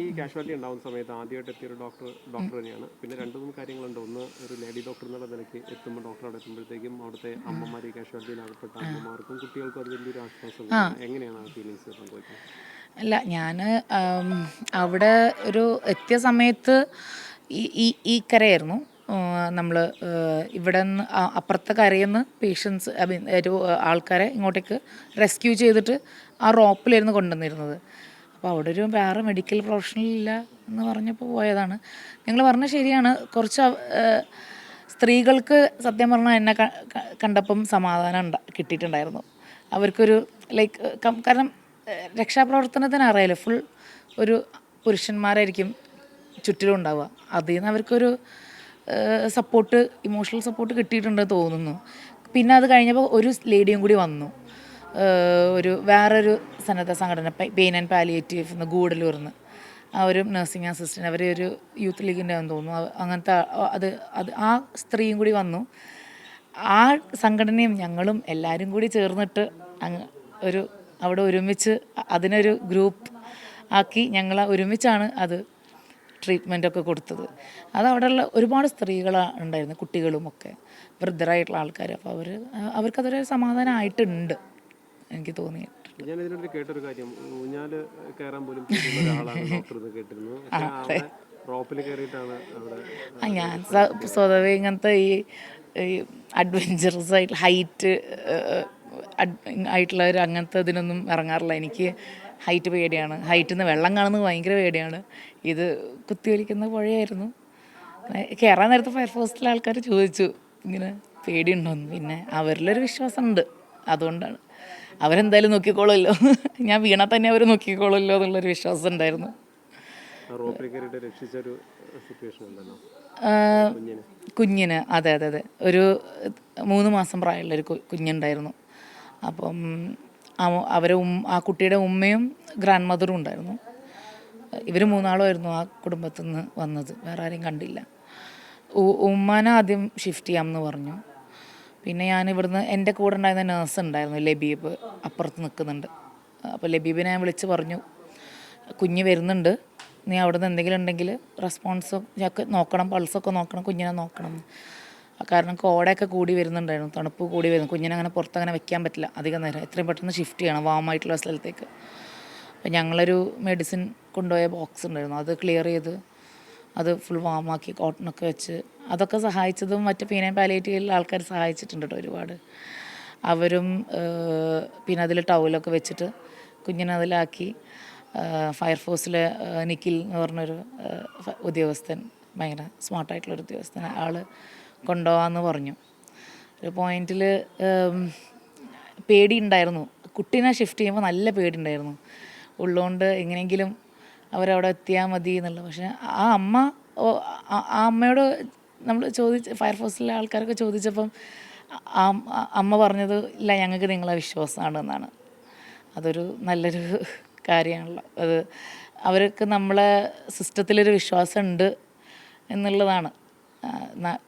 ഈ കാഷ്വാലിറ്റി ഉണ്ടാവുന്ന സമയത്ത് ആദ്യമായിട്ട് എത്തിയ ഒരു ഡോക്ടർ ഡോക്ടർ തന്നെയാണ്. പിന്നെ രണ്ട് മൂന്ന് കാര്യങ്ങളുണ്ട്. ഒന്ന് ഒരു ലേഡി ഡോക്ടർ എന്നുള്ള നിലയ്ക്ക് എത്തുമ്പോൾ ഡോക്ടർ അവിടെ എത്തുമ്പോഴത്തേക്കും അവിടുത്തെ അമ്മമാർ ഈ കാഷ്വാലിറ്റിയിൽ അകപ്പെട്ട അമ്മമാർക്കും കുട്ടികൾക്കും അത് വലിയൊരു ആശ്വാസം. എങ്ങനെയാണ് ആ ഫീലിങ്സ് സംഭവിക്കുന്നത്? അല്ല ഞാൻ അവിടെ ഒരു എത്തിയ സമയത്ത് ഈ ഈ കരയായിരുന്നു. നമ്മൾ ഇവിടെ നിന്ന് അപ്പുറത്തെ കരയുന്ന നിന്ന് പേഷ്യൻസ് ഒരു ആൾക്കാരെ ഇങ്ങോട്ടേക്ക് റെസ്ക്യൂ ചെയ്തിട്ട് ആ റോപ്പിലായിരുന്നു കൊണ്ടുവന്നിരുന്നത്. അപ്പോൾ അവിടെ ഒരു വേറെ മെഡിക്കൽ പ്രൊഫഷണൽ ഇല്ല എന്ന് പറഞ്ഞപ്പോൾ പോയതാണ്. നിങ്ങൾ പറഞ്ഞ ശരിയാണ്. കുറച്ച് സ്ത്രീകൾക്ക് സത്യം പറഞ്ഞാൽ എന്നെ കണ്ടപ്പം സമാധാനം കിട്ടിയിട്ടുണ്ടായിരുന്നു. അവർക്കൊരു ലൈക്ക് കാരണം രക്ഷാപ്രവർത്തനത്തിന് അറിയാലോ ഫുൾ ഒരു പുരുഷന്മാരായിരിക്കും ചുറ്റിലും ഉണ്ടാവുക. അതിൽ നിന്ന് അവർക്കൊരു സപ്പോർട്ട് ഇമോഷണൽ സപ്പോർട്ട് കിട്ടിയിട്ടുണ്ടെന്ന് തോന്നുന്നു. പിന്നെ അത് കഴിഞ്ഞപ്പോൾ ഒരു ലേഡിയും കൂടി വന്നു. ഒരു വേറൊരു സന്നദ്ധ സംഘടന പെയിൻ ആൻഡ് പാലിയേറ്റീവ് എന്ന് ഗൂഡലൂർന്ന് ആ ഒരു നഴ്സിംഗ് അസിസ്റ്റന്റ് അവർ ഒരു യൂത്ത് ലീഗിന്റെ ആണെന്ന് തോന്നുന്നു അങ്ങനത്തെ അത് അത് ആ സ്ത്രീയും കൂടി വന്നു. ആ സംഘടനയും ഞങ്ങളും എല്ലാവരും കൂടി ചേർന്നിട്ട് അങ്ങ് ഒരു അവിടെ ഒരുമിച്ച് അതിനൊരു ഗ്രൂപ്പ് ആക്കി ഞങ്ങൾ ഒരുമിച്ചാണ് അത് ട്രീറ്റ്മെന്റ് ഒക്കെ കൊടുത്തത്. അത് അവിടെയുള്ള ഒരുപാട് സ്ത്രീകളാണ് ഉണ്ടായിരുന്നു കുട്ടികളുമൊക്കെ വൃദ്ധരായിട്ടുള്ള ആൾക്കാർ അപ്പോൾ അവർ അവർക്കതൊരു സമാധാനമായിട്ടുണ്ട് എനിക്ക് തോന്നിയിട്ടുണ്ട്. ഞാൻ ഇതിനോട് കേട്ടൊരു കാര്യം. ഊഞ്ഞാൽ കയറാൻ പോലും ഒരാളാണ് ഡോക്ടർ എന്ന് കേട്ടിരുന്നു. റോപ്പിൽ കയറിയിട്ടാണ് അവിടെ ഞാൻ സ്വതവേ ഇങ്ങനത്തെ ഈ ഈ അഡ്വഞ്ചറസ് ആയിട്ട് ഹൈറ്റ് ആയിട്ടുള്ളവർ അങ്ങനത്തെ ഇതിനൊന്നും ഇറങ്ങാറില്ല. എനിക്ക് ഹൈറ്റ് പേടിയാണ്. ഹൈറ്റിൽ നിന്ന് വെള്ളം കാണുന്നത് ഭയങ്കര പേടിയാണ്. ഇത് കുത്തിയൊലിക്കുന്ന പുഴയായിരുന്നു. കയറാൻ നേരത്തെ ഫയർഫോഴ്സിലെ ആൾക്കാർ ചോദിച്ചു. ഇങ്ങനെ പേടിയുണ്ടോന്ന്. പിന്നെ അവരിലൊരു വിശ്വാസമുണ്ട്. അതുകൊണ്ടാണ്. അവരെന്തായാലും നോക്കിക്കോളുമല്ലോ. ഞാൻ വീണാൽ തന്നെ അവർ നോക്കിക്കോളുമല്ലോ എന്നുള്ളൊരു വിശ്വാസം ഉണ്ടായിരുന്നു. കുഞ്ഞിന്. അതെ അതെ അതെ. ഒരു മൂന്ന് മാസം പ്രായമുള്ളൊരു കു- കുഞ്ഞുണ്ടായിരുന്നു. അപ്പം അവ- അവരെ ആ കുട്ടിയുടെ ഉമ്മയും ഗ്രാൻഡ് മദറും ഉണ്ടായിരുന്നു. ഇവർ മൂന്നാളുമായിരുന്നു ആ കുടുംബത്തിൽ നിന്ന് വന്നത്. വേറെ ആരെയും കണ്ടില്ല. ഉമ്മാനെ ആദ്യം ഷിഫ്റ്റ് ചെയ്യാമെന്ന് പറഞ്ഞു. പിന്നെ ഞാൻ ഇവിടുന്ന് എന്റെ കൂടെ ഉണ്ടായിരുന്ന നേഴ്സ് ഉണ്ടായിരുന്നു ലബീബ് അപ്പുറത്ത് നിൽക്കുന്നുണ്ട്. അപ്പോൾ ലബീബിനെ ഞാൻ വിളിച്ച് പറഞ്ഞു കുഞ്ഞ് വരുന്നുണ്ട് നീ അവിടെ നിന്ന് എന്തെങ്കിലും ഉണ്ടെങ്കിൽ റെസ്പോൺസ് ഒക്കെ നോക്കണം പൾസൊക്കെ നോക്കണം കുഞ്ഞിനെ നോക്കണം. കാരണം കോടയൊക്കെ കൂടി വരുന്നുണ്ടായിരുന്നു തണുപ്പ് കൂടി വരുന്നു. കുഞ്ഞിനെ അങ്ങനെ പുറത്തങ്ങനെ വെക്കാൻ പറ്റില്ല അധികം നേരം എത്രയും പെട്ടെന്ന് ഷിഫ്റ്റ് ചെയ്യണം വാമായിട്ടുള്ള സ്ഥലത്തേക്ക്. അപ്പം ഞങ്ങളൊരു മെഡിസിൻ കൊണ്ടുപോയ ബോക്സ് ഉണ്ടായിരുന്നു അത് ക്ലിയർ ചെയ്ത് അത് ഫുൾ വാമാക്കി കോട്ടണൊക്കെ വെച്ച് അതൊക്കെ സഹായിച്ചതും മറ്റ് പീനൻ പാലിയേറ്റീവിലുള്ള ആൾക്കാർ സഹായിച്ചിട്ടുണ്ട് കേട്ടോ ഒരുപാട്. അവരും പിന്നെ അതിൽ ടൗലൊക്കെ വെച്ചിട്ട് കുഞ്ഞിനെ അതിലാക്കി ഫയർഫോഴ്സിലെ നിഖിൽ എന്ന് പറഞ്ഞൊരു ഉദ്യോഗസ്ഥൻ ഭയങ്കര സ്മാർട്ടായിട്ടുള്ളൊരു ഉദ്യോഗസ്ഥൻ ആൾ കൊണ്ടുപോകാമെന്ന് പറഞ്ഞു. ഒരു പോയിന്റിൽ പേടിയുണ്ടായിരുന്നു കുട്ടീനെ ഷിഫ്റ്റ് ചെയ്യുമ്പോൾ നല്ല പേടിയുണ്ടായിരുന്നു ഉള്ളതുകൊണ്ട് എങ്ങനെയെങ്കിലും അവരവിടെ എത്തിയാൽ മതി എന്നുള്ളത് പക്ഷേ ആ അമ്മ ആ അമ്മയോട് നമ്മൾ ചോദിച്ച് ഫയർഫോഴ്സിലെ ആൾക്കാരൊക്കെ ചോദിച്ചപ്പം അമ്മ പറഞ്ഞത് ഇല്ല ഞങ്ങൾക്ക് നിങ്ങളെ വിശ്വാസമാണ് എന്നാണ്. അതൊരു നല്ലൊരു കാര്യമാണല്ലോ. അത് അവർക്ക് നമ്മളെ സിസ്റ്റത്തിലൊരു വിശ്വാസം ഉണ്ട് എന്നുള്ളതാണ്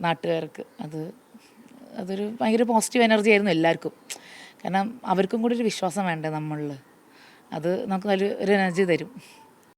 നാട്ടുകാർക്ക്. അത് അതൊരു ഭയങ്കര പോസിറ്റീവ് എനർജി ആയിരുന്നു എല്ലാവർക്കും. കാരണം അവർക്കും കൂടി ഒരു വിശ്വാസം വേണ്ടേ നമ്മളിൽ അത് നമുക്ക് നല്ലൊരു എനർജി തരും.